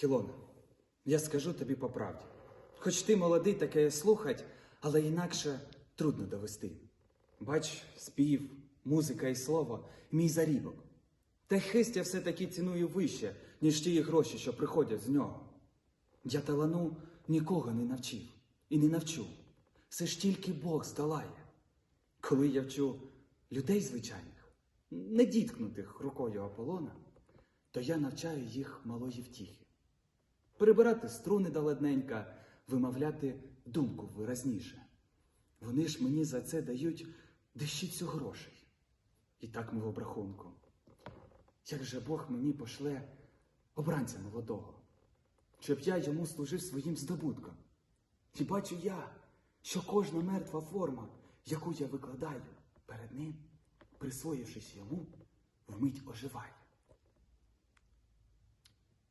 Хілона, я скажу тобі по правді. Хоч ти молодий таке слухать, але інакше трудно довести. Бач, спів, музика і слово мій зарібок. Та хист я все-таки ціную вище, ніж ті гроші, що приходять з нього. Я талану нікого не навчив і не навчу. Все ж тільки Бог здолає. Коли я вчу людей звичайних, не діткнутих рукою Аполлона, то я навчаю їх малої втіхи. Перебирати струни даледненька, вимовляти думку виразніше. Вони ж мені за це дають дещицю грошей. І так ми в обрахунку. Як же Бог мені пошле обранця молодого, щоб я йому служив своїм здобутком. І бачу я, що кожна мертва форма, яку я викладаю перед ним, присвоївшись йому, вмить оживає.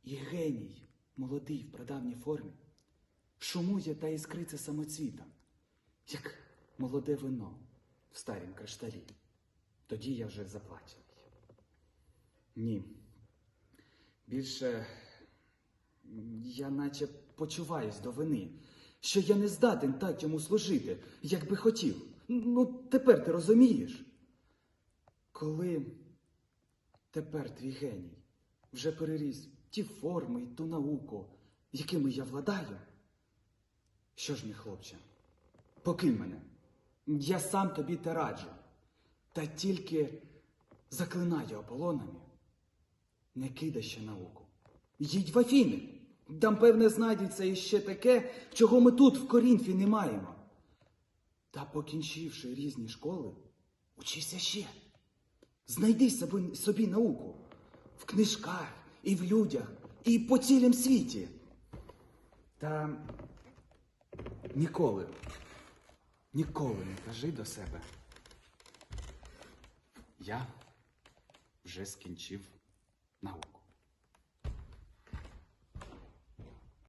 І геній, молодий в прадавній формі, шумує та іскриться самоцвітом, як молоде вино в старім кришталі. Тоді я вже заплачений. Ні. Більше я наче почуваюсь до вини, що я не здатен так йому служити, як би хотів. Ну, тепер ти розумієш. Коли тепер твій геній вже переріс ті форми і ту науку, якими я владаю. Що ж, мій хлопче, покинь мене. Я сам тобі те раджу. Та тільки заклинаю Аполлонами, не кидай ще науку. Їдь в Афіни. Там, певне, знайдеться іще таке, чого ми тут, в Корінфі, не маємо. Та покінчивши різні школи, учися ще. Знайди собі, собі науку в книжках, і в людях, і по цілім світі. Та ніколи, ніколи не кажи до себе. Я вже скінчив науку.